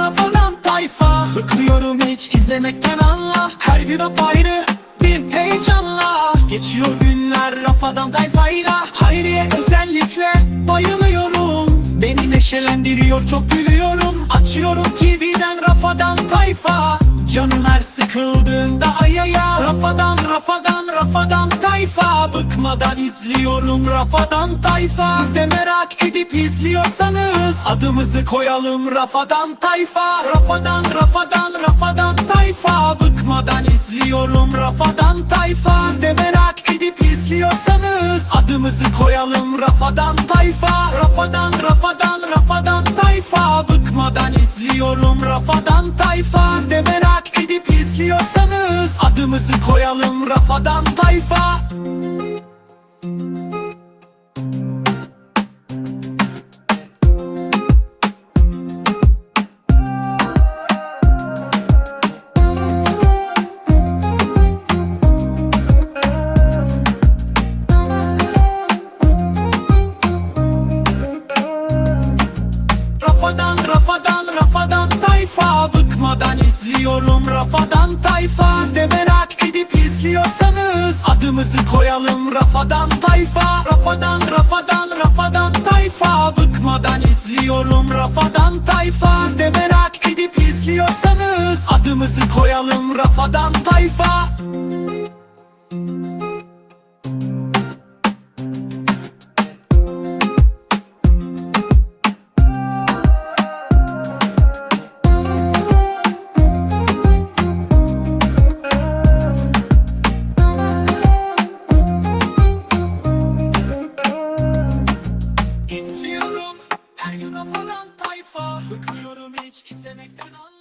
falan tayfa. Bıkmıyorum hiç izlemekten Allah. Her gün apayrı bir heyecanla. Geçiyor günler rafadan tayfayla. Hayriye özellikle bayılıyorum. Beni neşelendiriyor çok gülüyorum. Açıyorum TV'den rafadan tayfa. Canım her sıkıldığında ayaya Rafadan rafadan rafadan. Bıkmadan izliyorum rafadan tayfa. Siz de merak edip izliyorsanız Adımızı koyalım rafadan tayfa. Rafadan rafadan rafadan tayfa. Bıkmadan izliyorum rafadan tayfa. Siz de merak edip izliyorsanız Adımızı koyalım rafadan tayfa. Rafadan rafadan rafadan tayfa. Bıkmadan izliyorum rafadan tayfa. Siz de merak edip izliyorsanız Adımızı koyalım rafadan tayfa rafadan tayfa Bıkmadan izliyorum rafadan tayfa. Siz de merak edip izliyorsanız Adımızı koyalım rafadan tayfa. Rafadan rafadan rafadan tayfa. Bıkmadan izliyorum rafadan tayfa. Siz de merak edip izliyorsanız Adımızı koyalım rafadan tayfa Rafadan tayfa. Bıkmıyorum hiç izlemekten anla